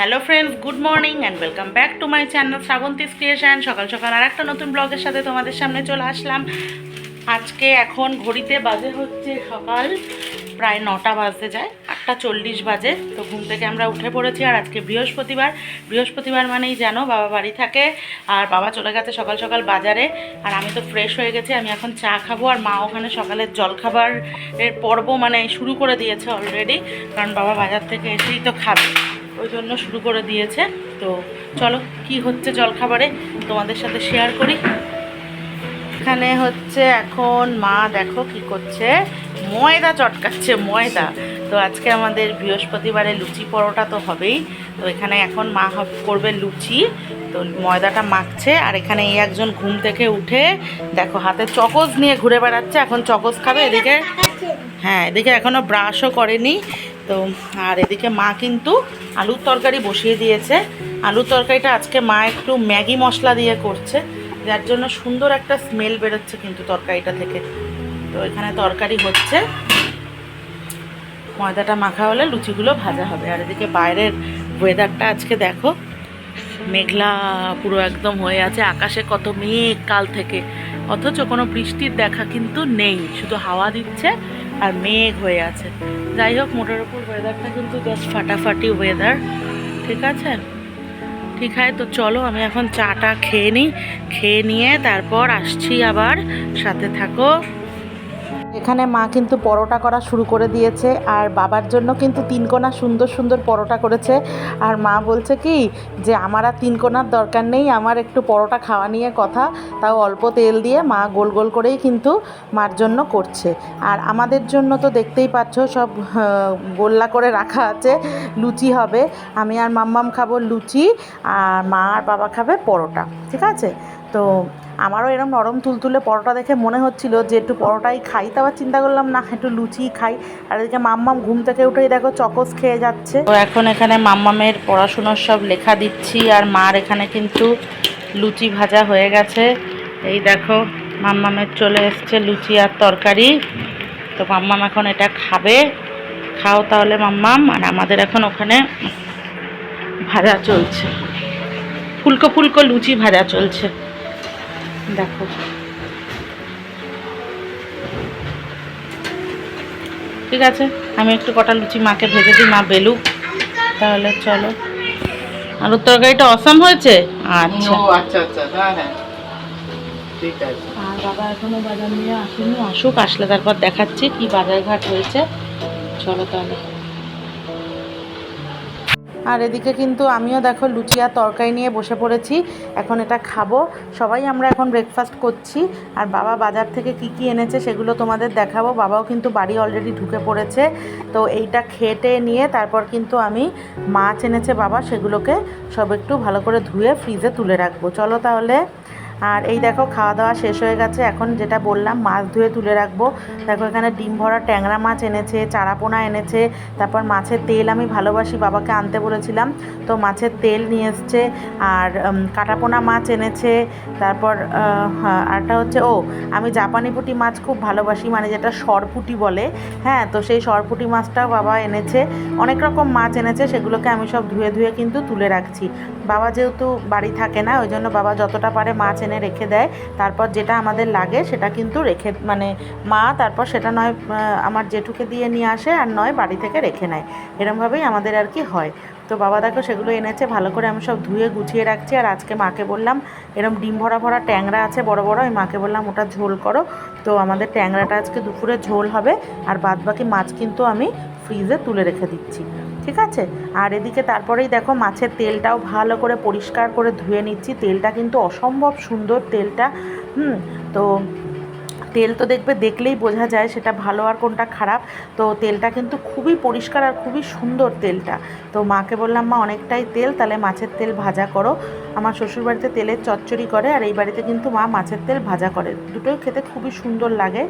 Hello friends good morning and welcome back to my channel Srabanti's creation সকাল সকাল আর একটা নতুন ব্লগের সাথে তোমাদের সামনে চলে আসলাম। আজকে এখন ঘড়িতে বাজে হচ্ছে সকাল প্রায় নটা বাজতে যায়, আটটা চল্লিশ বাজে। তো ঘুম থেকে আমরা উঠে পড়েছি আর আজকে বৃহস্পতিবার। বৃহস্পতিবার মানেই জানো বাবা বাড়ি থাকে আর বাবা চলে গেছে সকাল সকাল বাজারে। আর আমি তো ফ্রেশ হয়ে গেছি, আমি এখন চা খাব আর মা ওখানে সকালের জলখাবারের পর্ব মানে শুরু করে দিয়েছে অলরেডি কারণ বাবা বাজার থেকে এসেই তো খাবে। ওই জন্য শুরু করে দিয়েছে। তো চলো কি হচ্ছে জলখাবারে তোমাদের সাথে শেয়ার করি। এখানে হচ্ছে এখন মা দেখো কি করছে। ময়দা চটকাচ্ছে ময়দা। তো আজকে আমাদের বৃহস্পতিবারে লুচি পরোটা তো হবেই। তো এখানে এখন মা করবে লুচি। তো ময়দাটা মাখছে আর এখানে এই একজন ঘুম থেকে উঠে দেখো হাতে চকোজ নিয়ে ঘুরে বেড়াচ্ছে। এখন চকোজ খাবে এদিকে হ্যাঁ এদিকে এখনও ব্রাশও করেনি। তো, আর এদিকে মা কিন্তু আলুর তরকারি বসিয়ে দিয়েছে। আলুর তরকারিটা আজকে মা একটু ম্যাগি মশলা দিয়ে করছে। যার জন্য সুন্দর একটা স্মেল বেরোচ্ছে কিন্তু তরকারিটা থেকে। তো এখানে তরকারি হচ্ছে। ময়দাটা মাখা হলে লুচিগুলো ভাজা হবে। আর এদিকে বাইরের ওয়েদারটা আজকে দেখো, মেঘলা পুরো একদম হয়ে আছে। আকাশে কত মেঘ কাল থেকে। অথচ কোনো বৃষ্টির দেখা কিন্তু নেই, শুধু হাওয়া দিচ্ছে আর মেঘ হয়ে আছে। যাই হোক, মোটের উপর ওয়েদারটা কিন্তু জাস্ট ফাটাফাটি ওয়েদার ঠিক আছে? ঠিক হয় তো চলো আমি এখন চাটা খেয়ে নিই, খেয়ে নিয়ে তারপর আসছি আবার। সাথে থাকো। এখানে মা কিন্তু পরোটা করা শুরু করে দিয়েছে আর বাবার জন্য কিন্তু তিন কোনা সুন্দর সুন্দর পরোটা করেছে। আর মা বলছে কি যে, আমার আর তিন কোনার দরকার নেই, আমার একটু পরোটা খাওয়া নিয়ে কথা। তাও অল্প তেল দিয়ে মা গোল গোল করেই কিন্তু মার জন্য করছে। আর আমাদের জন্য তো দেখতেই পাচ্ছ সব গোল্লা করে রাখা আছে, লুচি হবে। আমি আর মাম্মাম খাব লুচি, আর মা আর বাবা খাবে পরোটা, ঠিক আছে? তো আমারও এরকম নরম তুলতুলে পরোটা দেখে মনে হচ্ছিল যে একটু পরোটাই খাই, তো চিন্তা করলাম, না, একটু লুচি খাই। আর এদিকে মাম্মাম ঘুম থেকে উঠেই দেখো চকোস খেয়ে যাচ্ছে। তো এখন এখানে মাম্মামের পড়াশোনার সব লেখা দিচ্ছি, আর মার এখানে কিন্তু লুচি ভাজা হয়ে গেছে। এই দেখো, মাম্মামের চলে এসছে লুচি আর তরকারি। তো মাম্মাম এখন এটা খাবে। খাও তাহলে মাম্মাম, আর আমাদের এখন ওখানে ভাজা চলছে। ফুলকো ফুলকো লুচি ভাজা চলছে। দেখো। ঠিক আছে আমি একটু কটা লুচি মাকে ভেজে দিই মা বেলুক। তাহলে চলো। আলুর তরকারিটা অসম হয়েছে? আচ্ছা। আচ্ছা আচ্ছা হ্যাঁ হ্যাঁ ঠিক আছে। আর বাবা এখনও বাজার নিয়ে আসেনি আসুক আসলে তারপর দেখাচ্ছি কি বাজার ঘাট হয়েছে। চলো তাহলে। আর এদিকে কিন্তু আমিও দেখো লুচি আর তরকারি নিয়ে বসে পড়েছি। এখন এটা খাব। সবাই আমরা এখন ব্রেকফাস্ট করছি। আর বাবা বাজার থেকে কি কি এনেছে সেগুলো তোমাদের দেখাবো। বাবাও কিন্তু বাড়ি অলরেডি ঢুকে পড়েছে। তো এইটা খেটে নিয়ে তারপর কিন্তু আমি মাছ এনেছে বাবা, সেগুলোকে সব একটু ভালো করে ধুয়ে ফ্রিজে তুলে রাখব। চলো তাহলে। আর এই দেখো খাওয়া দাওয়া শেষ হয়ে গেছে। এখন যেটা বললাম মাছ ধুয়ে তুলে রাখব। দেখো এখানে ডিম ভরা ট্যাংরা মাছ এনেছে চারাপোনা এনেছে তারপর মাছের তেল আমি ভালোবাসি বাবাকে আনতে বলেছিলাম। তো মাছের তেল নিয়ে এসছে আর কাটাপোনা মাছ এনেছে তারপর হ্যাঁ, আরটা হচ্ছে ও আমি জাপানি পুঁটি মাছ খুব ভালোবাসি মানে যেটা সরপুটি বলে। হ্যাঁ তো সেই সরপুটি মাছটাও বাবা এনেছে। অনেক রকম মাছ এনেছে সেগুলোকে আমি সব ধুয়ে ধুয়ে কিন্তু তুলে রাখছি। বাবা যেহেতু বাড়ি থাকে না ওই জন্য বাবা যতটা পারে মাছ এনে রেখে দেয়। তারপর যেটা আমাদের লাগে সেটা কিন্তু রেখে মানে মা তারপর সেটা নয় আমার জেঠুকে দিয়ে নিয়ে আসে আর নয়, বাড়ি থেকে রেখে নেয়। এরমভাবেই আমাদের আর কি হয়। তো বাবা দেখো সেগুলো এনেছে, ভালো করে আমি সব ধুয়ে গুছিয়ে রাখছি। আর আজকে মাকে বললাম, এরম ডিম ভরা ভরা ট্যাংরা আছে বড় বড় আমি মাকে বললাম ওটা ঝোল করো। তো আমাদের ট্যাংরাটা আজকে দুপুরে ঝোল হবে, আর বাদ বাকি মাছ কিন্তু আমি ফ্রিজে তুলে রেখে দিচ্ছি। ঠিক আছে? আর এদিকে তারপরেই দেখো মাছের তেলটাও ভালো করে পরিষ্কার করে ধুয়ে নিচ্ছি। তেলটা কিন্তু অসম্ভব সুন্দর তেলটা। হুম, তো তেল তো দেখবে, দেখলেই বোঝা যায় সেটা ভালো আর কোনটা খারাপ। তো তেলটা কিন্তু খুবই পরিষ্কার আর খুবই সুন্দর তেলটা। তো মাকে বললাম, মা, অনেকটাই তেল, তাহলে মাছের তেল ভাজা করো। আমার শ্বশুরবাড়িতে তেলের চচ্চড়ি করে, আর এই বাড়িতে কিন্তু মা মাছের তেল ভাজা করে। দুটোই খেতে খুবই সুন্দর লাগে।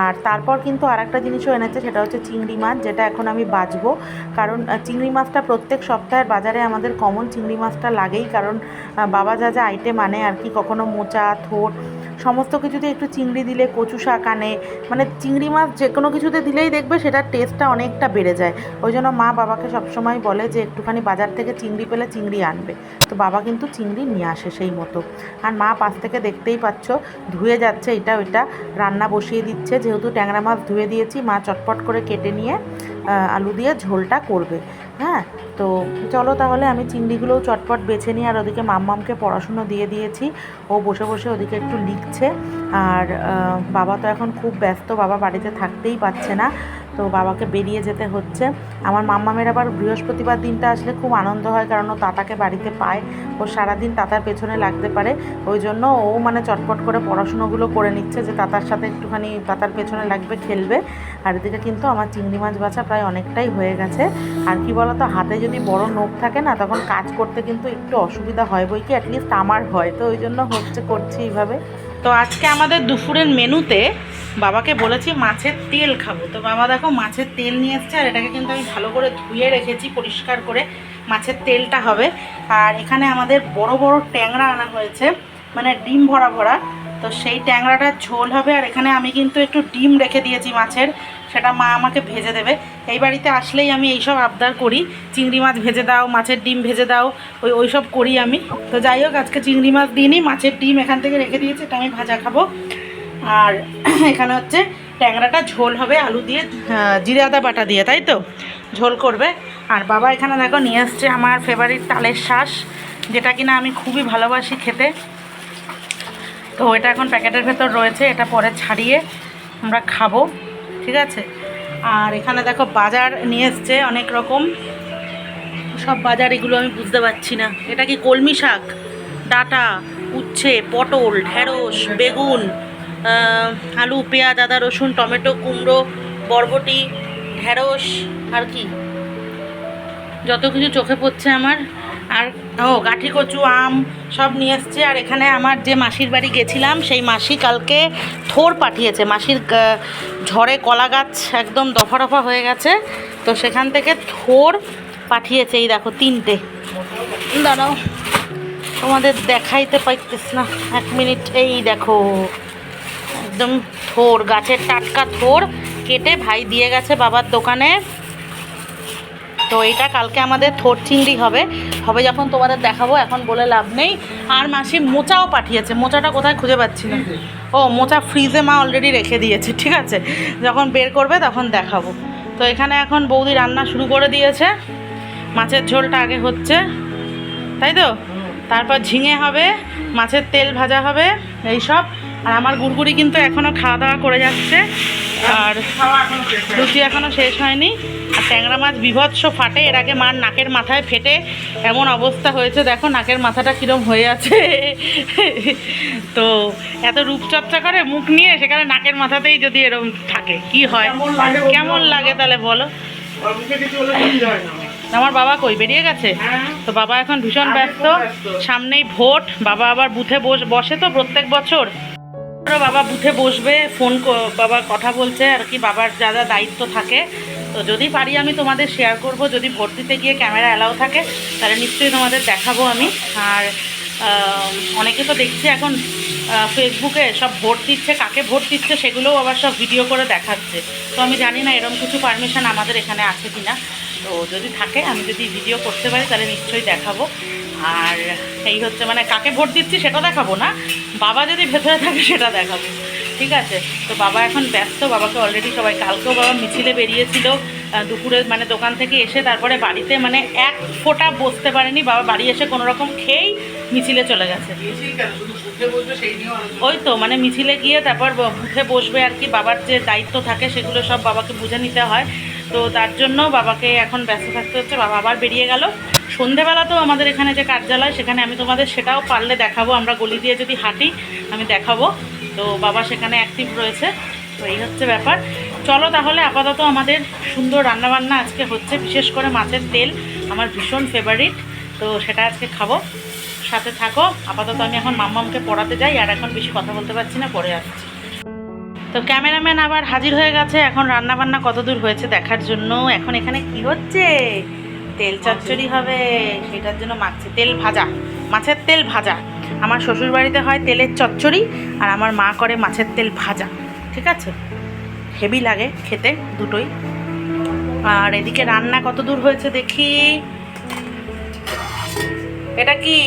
আর তারপর কিন্তু আর একটা জিনিসও এনেছে, সেটা হচ্ছে চিংড়ি মাছ, যেটা এখন আমি বাজবো। কারণ চিংড়ি মাছটা প্রত্যেক সপ্তাহের বাজারে আমাদের কমন চিংড়ি মাছটা লাগেই। কারণ বাবা যা যা আইটেম আনে আর কি, কখনো মোচা, থোট সমস্ত কিছুতে একটু চিংড়ি দিলে কচু শাক আনে মানে চিংড়ি মাছ যে কোনো কিছুতে দিলেই দেখবে সেটার টেস্টটা অনেকটা বেড়ে যায়। ওই জন্য মা বাবাকে সবসময় বলে যে, একটুখানি বাজার থেকে চিংড়ি পেলে চিংড়ি আনবে। তো বাবা কিন্তু চিংড়ি নিয়ে আসে সেই মতো। আর মা পাশ থেকে দেখতেই পাচ্ছ, ধুয়ে যাচ্ছে এটা ওইটা, রান্না বসিয়ে দিচ্ছে। যেহেতু ট্যাংরা মাছ ধুয়ে দিয়েছি, মা চটপট করে কেটে নিয়ে আলু দিয়ে ঝোলটা করবে। হ্যাঁ? তো চলো তাহলে আমি চিংড়িগুলোও চটপট বেছে নিই, আর ওদিকে মাম্মামকে পড়াশুনো দিয়ে দিয়েছি। ও বসে বসে ওদিকে একটু লিখছে। আর বাবা তো এখন খুব ব্যস্ত, বাবা বাড়িতে থাকতেই পারছে না। তো বাবাকে বেরিয়ে যেতে হচ্ছে। আমার মাম্মামের আবার বৃহস্পতিবার দিনটা আসলে খুব আনন্দ হয়, কারণ ও তাতাকে বাড়িতে পায়। ও সারাদিন তাতার পেছনে লাগতে পারে। ওই জন্য ও মানে চটপট করে পড়াশুনোগুলো করে নিচ্ছে যে তাতার সাথে একটুখানি তাতার পেছনে লাগবে, খেলবে। আর এদিকে কিন্তু আমার চিংড়ি মাছ বাছা প্রায় অনেকটাই হয়ে গেছে। আর কি বলতো, হাতে যদি বড় নোখ থাকে না, তখন কাজ করতে কিন্তু একটু অসুবিধা হয় বই কি অ্যাটলিস্ট আমার হয়। তো ওই জন্য হচ্ছে করছি এইভাবে। তো আজকে আমাদের দুপুরের মেনুতে বাবাকে বলেছি মাছের তেল খাব। তো বাবা দেখো মাছের তেল নিয়ে এসছে আর এটাকে কিন্তু আমি ভালো করে ধুয়ে রেখেছি, পরিষ্কার করে মাছের তেলটা হবে। আর এখানে আমাদের বড় বড় ট্যাংরা আনা হয়েছে মানে ডিম ভরা ভরা। তো সেই ট্যাংরাটার ঝোল হবে আর এখানে আমি কিন্তু একটু ডিম রেখে দিয়েছি মাছের, সেটা মা আমাকে ভেজে দেবে। এই বাড়িতে আসলেই আমি এইসব আবদার করি, চিংড়ি মাছ ভেজে দাও, মাছের ডিম ভেজে দাও, ওই ওই সব করি আমি। তো যাই হোক, আজকে চিংড়ি মাছ দিইনি, মাছের ডিম এখান থেকে রেখে দিয়েছি, এটা আমি ভাজা খাব। আর এখানে হচ্ছে ট্যাংরাটা ঝোল হবে, আলু দিয়ে জিরে আদা বাটা দিয়ে, তাই তো? ঝোল করবে। আর বাবা এখানে দেখো নিয়ে এসছে আমার ফেভারিট তালের শ্বাস যেটা কিনা আমি খুবই ভালোবাসি খেতে। তো এটা এখন প্যাকেটের ভেতর রয়েছে, এটা পরে ছাড়িয়ে আমরা খাব, ঠিক আছে? আর এখানে দেখো বাজার নিয়ে এসছে অনেক রকম। সব বাজার এগুলো আমি বুঝতে পারছি না। এটা কি কলমি শাক? ডাটা, উচ্ছে, পটল, ঢেঁড়স, বেগুন আলু, পেঁয়াজ, আদা, রসুন, টমেটো, কুমড়ো, বরবটি, ঢেঁড়স, আর কি? যত কিছু চোখে পড়ছে আমার। আর, ও, গাঠি, কচু, আম সব নিয়ে এসছে। আর এখানে আমার যে মাসির বাড়ি গেছিলাম, সেই মাসি কালকে থোর পাঠিয়েছে। মাসির ঝড়ে কলা গাছ একদম দফা রফা হয়ে গেছে। তো সেখান থেকে থোর পাঠিয়েছে। এই দেখো, তিনটে। দাঁড়াও, তোমাদের দেখাইতে পাইতেছ না। এক মিনিট, এই দেখো। একদম থোর গাছের টাটকা থোর কেটে ভাই দিয়ে গেছে বাবার দোকানে। তো এটা কালকে আমাদের থোর চিংড়ি হবে। হবে যখন তোমাদের দেখাবো এখন বলে লাভ নেই। আর মাসি মোচাও পাঠিয়েছে। মোচাটা কোথায় খুঁজে পাচ্ছি না। ও মোচা ফ্রিজে মা অলরেডি রেখে দিয়েছে ঠিক আছে? যখন বের করবে তখন দেখাবো। তো এখানে এখন বৌদি রান্না শুরু করে দিয়েছে। মাছের ঝোলটা আগে হচ্ছে। তাই তো? তারপর ঝিঙে হবে মাছের তেল ভাজা হবে এই সব। আর আমার গুড়গুড়ি কিন্তু এখনও খাওয়া দাওয়া করে যাচ্ছে। আর লুচি এখনও শেষ হয়নি। আর ট্যাংরা মাছ বিভৎস ফাটে এর আগে মার নাকের মাথায় ফেটে এমন অবস্থা হয়েছে। দেখো নাকের মাথাটা কীরম হয়ে আছে। তো এত রূপচর্চা করে মুখ নিয়ে সেখানে নাকের মাথাতেই যদি এরম থাকে কি হয়? কেমন লাগে তাহলে বলো? আমার। বাবা কই বেরিয়ে গেছে? হ্যাঁ। তো বাবা এখন ভীষণ ব্যস্ত। সামনেই ভোট বাবা আবার বুথে বস বসে তো প্রত্যেক বছর। বাবা বুথে বসবে ফোন বাবা কথা বলছে, আর কি বাবার যা যা দায়িত্ব থাকে। তো যদি পারি আমি তোমাদের শেয়ার করব, যদি ভোট দিতে গিয়ে ক্যামেরা অ্যালাউ থাকে, তাহলে নিশ্চয়ই তোমাদের দেখাবো আমি। আর অনেকে তো দেখছি এখন ফেসবুকে সব ভোট দিচ্ছে, কাকে ভোট দিচ্ছে সেগুলোও আবার সব ভিডিও করে দেখাচ্ছে। তো আমি জানি না এরকম কিছু পারমিশন আমাদের এখানে আছে কি না তো যদি থাকে, আমি যদি ভিডিও করতে পারি, তাহলে নিশ্চয়ই দেখাবো। আর এই হচ্ছে মানে কাকে ভোট দিচ্ছি সেটা দেখাবো না বাবা যদি ভেতরে থাকে সেটা দেখাবো ঠিক আছে? তো বাবা এখন ব্যস্ত বাবাকে অলরেডি সবাই কালকেও বাবা মিছিলে বেরিয়েছিল দুপুরে মানে দোকান থেকে এসে তারপরে বাড়িতে মানে এক ফোঁটা বসতে পারেনি বাবা বাড়ি এসে কোনো রকম খেয়েই মিছিলে চলে গেছে। ওই তো মানে মিছিলে গিয়ে তারপর বুথে বসবে আর কি বাবার যে দায়িত্ব থাকে সেগুলো সব বাবাকে বুঝে নিতে হয়। তো তার জন্য বাবাকে এখন ব্যস্ত থাকতে হচ্ছে বাবা আবার বেরিয়ে গেল। সন্ধেবেলাতেও আমাদের এখানে যে কার্যালয়, সেখানে আমি তোমাদের সেটাও পারলে দেখাবো। আমরা গলি দিয়ে যদি হাঁটি, আমি দেখাবো। তো বাবা সেখানে অ্যাক্টিভ রয়েছে। তো এই হচ্ছে ব্যাপার। চলো তাহলে আপাতত আমাদের সুন্দর রান্নাবান্না আজকে হচ্ছে, বিশেষ করে মাছের তেল আমার ভীষণ ফেভারিট তো সেটা আজকে খাব। সাথে থাকো। আপাতত আমি এখন মাম্মামকে পড়াতে যাই, আর এখন বেশি কথা বলতে পারছি না, পরে আসছি। তো ক্যামেরাম্যান আবার হাজির হয়ে গেছে। এখন রান্না বান্না কত দূর হয়েছে দেখার জন্য। এখন এখানে কি হচ্ছে? তেল চচ্চড়ি হবে সেটার জন্য মাখছে তেল ভাজা মাছের তেল ভাজা। আমার শ্বশুর বাড়িতে হয় তেলের চচ্চড়ি আর আমার মা করে মাছের তেল ভাজা ঠিক আছে? হেভি লাগে খেতে দুটোই। আর এদিকে রান্না কত দূর হয়েছে দেখি। এটা কি?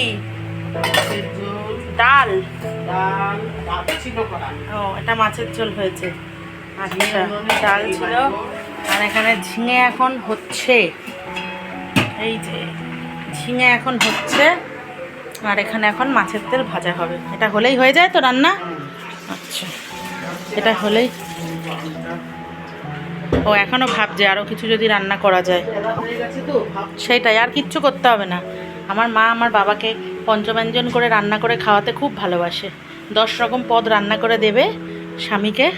ডাল। ও এটা মাছের ঝোল হয়েছে। আচ্ছা ডাল ছিল। আর এখানে ঝিঙে এখন হচ্ছে। এই যে, ঝিঙে এখন হচ্ছে, আর এখানে এখন মাছের তেল ভাজা হবে। এটা হলেই হয়ে যায় তো রান্না? আচ্ছা এটা হলেই। ও এখনও ভাবছে আরও কিছু যদি রান্না করা যায়। সেইটাই আর কিচ্ছু করতে হবে না। আমার মা আমার বাবাকে পঞ্চব্যঞ্জন করে রান্না করে খাওয়াতে খুব ভালোবাসে। দশ রকম পদ রান্না করে দেবে স্বামীকে।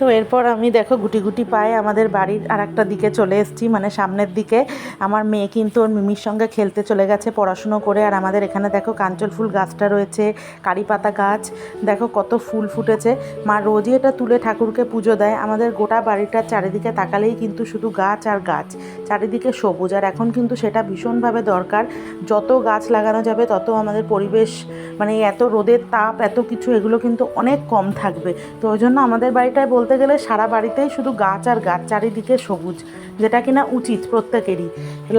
তো এরপর আমি দেখো গুটি গুটি পায়ে আমাদের বাড়ির আর একটা দিকে চলে এসেছি মানে সামনের দিকে। আমার মেয়ে কিন্তু ওর মিমির সঙ্গে খেলতে চলে গেছে, পড়াশুনো করে। আর আমাদের এখানে দেখো কাঞ্চল ফুল গাছটা রয়েছে, কারি পাতা গাছ। দেখো কত ফুল ফুটেছে। মা রোজই এটা তুলে ঠাকুরকে পুজো দেয়। আমাদের গোটা বাড়িটার চারিদিকে তাকালেই কিন্তু শুধু গাছ আর গাছ। চারিদিকে সবুজ। আর এখন কিন্তু সেটা ভীষণভাবে দরকার। যত গাছ লাগানো যাবে, তত আমাদের পরিবেশ মানে এত রোদের তাপ, এত কিছু, এগুলো কিন্তু অনেক কম থাকবে। তো ওই জন্য আমাদের বাড়িটায় বলতে গেলে সারা বাড়িতেই শুধু গাছ আর গাছ চারিদিকে সবুজ, যেটা কিনা উচিত প্রত্যেকেরই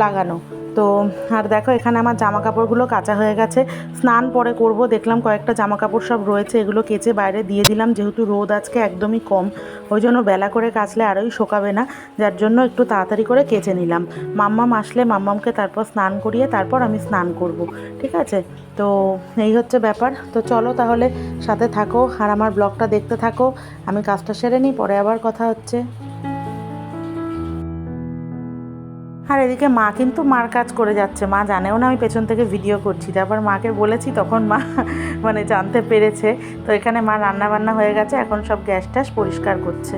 লাগানো। তো আর দেখো, এখানে আমার জামা কাপড়গুলো কাঁচা হয়ে গেছে। স্নান পরে করব, দেখলাম কয়েকটা জামা কাপড় সব রয়েছে, এগুলো কেচে বাইরে দিয়ে দিলাম, যেহেতু রোদ আজকে একদমই কম। ওই জন্য বেলা করে কাচলে আরোই শোকাবে না, যার জন্য একটু তাড়াতাড়ি করে কেচে নিলাম। মাম্মাম আসলে মাম্মামকে তারপর স্নান করিয়ে তারপর আমি স্নান করব, ঠিক আছে? তো এই হচ্ছে ব্যাপার। তো চলো তাহলে সাথে থাকো, আর আমার ব্লগটা দেখতে থাকো। আমি কাজটা সেরে নিই, পরে আবার কথা হচ্ছে। আর এদিকে মা কিন্তু মার কাজ করে যাচ্ছে। মা জানেও না আমি পেছন থেকে ভিডিও করছি। তারপর মাকে বলেছি, তখন মা মানে জানতে পেরেছে। তো এখানে মা রান্না বান্না হয়ে গেছে, এখন সব গ্যাস ট্যাস পরিষ্কার করছে।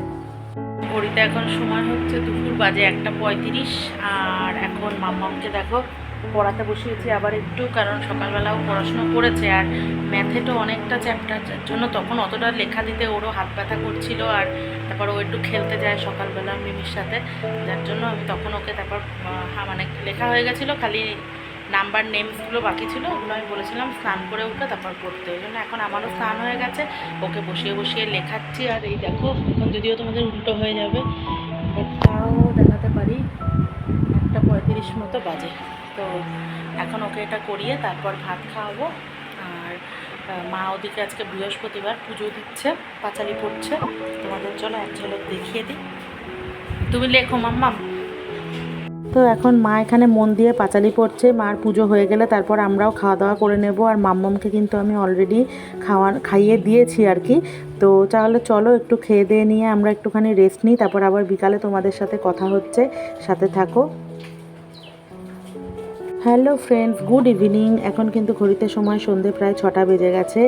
ঘড়িতে এখন সময় হচ্ছে দুপুর বাজে একটা পঁয়ত্রিশ, আর এখন মাম্মামকে দেখো পড়াতে বসিয়েছি, আবার একটু, কারণ সকালবেলাও পড়াশোনা করেছে, আর ম্যাথেটও অনেকটা চ্যাপ্টার জন্য তখন অতটা লেখা দিতে ওরও হাত ব্যথা করছিল, আর তারপর ও একটু খেলতে যায় সকালবেলা মিমির সাথে, যার জন্য আমি তখন ওকে তারপর মানে লেখা হয়ে গেছিল, খালি নাম্বার নেমসগুলো বাকি ছিল, ওগুলো আমি বলেছিলাম, স্নান করে উঠবে তারপর পড়তে ওই জন্য এখন আমারও স্নান হয়ে গেছে, ওকে বসিয়ে বসিয়ে লেখাচ্ছি, আর এই দেখো, এখন যদিও তোমাদের উল্টো হয়ে যাবে তাও দেখাতে পারি, একটা পঁয়ত্রিশ মতো বাজে। তো এখন ওকে এটা করিয়ে তারপর ভাত খাওয়াবো। আর মা ওদিকে আজকে বৃহস্পতিবার পুজো দিচ্ছে, পাঁচালি পড়ছে। তোমাদের চলো এক ঝলক দেখিয়ে দিই। তুমি লেখো মাম্মাম তো এখন মা এখানে মন দিয়ে পাঁচালি পড়ছে, মার পুজো হয়ে গেলে তারপর আমরাও খাওয়া দাওয়া করে নেব। আর মাম্মামকে কিন্তু আমি অলরেডি খাওয়া খাইয়ে দিয়েছি আর কি। তো তাহলে চলো একটু খেয়ে দিয়ে নিয়ে আমরা একটুখানি রেস্ট নিই, তারপর আবার বিকালে তোমাদের সাথে কথা হচ্ছে। সাথে থাকো। Hello friends, good evening. এখন কিন্তু ঘড়িতে সময় সন্ধে প্রায় ছটা বেজে গেছে।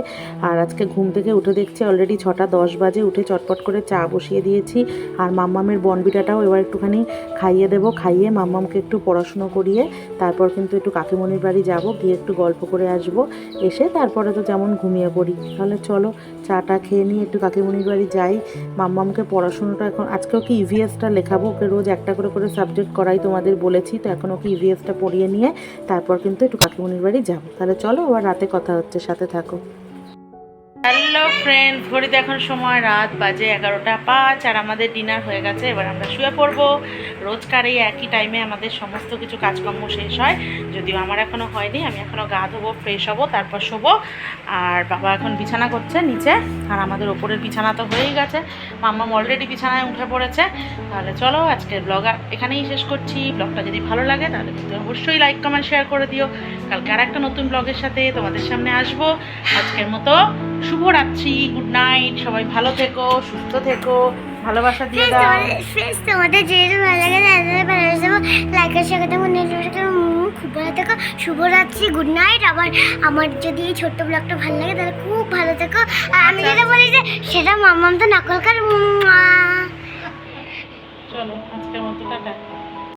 আর আজকে ঘুম থেকে উঠে দেখছি অলরেডি ছটা দশ বাজে, উঠে চটপট করে চা বসিয়ে দিয়েছি। আর মাম্মামের বনবিটাটাও এবার একটুখানি খাইয়ে দেবো, খাইয়ে মাম্মামকে একটু পড়াশুনো করিয়ে তারপর কিন্তু একটু কাকিমণির বাড়ি যাব, গিয়ে একটু গল্প করে আসব। এসে তারপরে তো যেমন ঘুমিয়ে পড়ি। তাহলে চলো চাটা খেয়ে নিয়ে একটু কাকিমণির বাড়ি যাই। মাম্মামকে পড়াশুনোটা এখন আজকেও কি ইভিএসটা লেখাবো, ওকে রোজ একটা করে করে সাবজেক্ট করাই তোমাদের বলেছি। তো এখন ওকে ইভিএসটা পড়িয়ে নিয়ে তারপর কিন্তু একটু কাকিমনির বাড়ি যাব। তাহলে চলো আবার রাতে কথা হচ্ছে সাথে থাকো। হ্যালো ফ্রেন্ড ঘড়িতে এখন সময় রাত বাজে এগারোটা পাঁচ আর আমাদের ডিনার হয়ে গেছে। এবার আমরা শুয়ে পড়ব। রোজকার এই একই টাইমে আমাদের সমস্ত কিছু কাজকর্ম শেষ হয়। যদিও আমার এখনও হয়নি, আমি এখনও গা ধোবো ফ্রেশ হব, তারপর শোবো। আর বাবা এখন বিছানা করছে নিচে, আর আমাদের ওপরের বিছানা তো হয়েই গেছে। মাম্মাম অলরেডি বিছানায় উঠে পড়েছে। তাহলে চলো আজকের ব্লগ এখানেই শেষ করছি। ব্লগটা যদি ভালো লাগে, তাহলে কিন্তু অবশ্যই লাইক কমেন্ট শেয়ার করে দিও। কালকে আর একটা নতুন ব্লগের সাথে তোমাদের সামনে আসব। আজকের মতো শুভরাত্রি গুড নাইট সবাই ভালো থেকো সুস্থ থেকো ভালোবাসা দিয়ে দাও। তোমাদের friends, তোমাদের যেহেতু ভালো লাগে তাদের ভালো যাব লাইক আর শেয়ার করতে মনে খুব ভালো থেকো। শুভরাত্রি গুড নাইট আবার আমার যদি এই ছোট্ট ব্লগটা ভালো লাগে তাহলে খুব ভালো থেকো। আর আমি যেটা বলি যে সেটা মামাম তো নকল কর চলো আজকের মতো টাটা।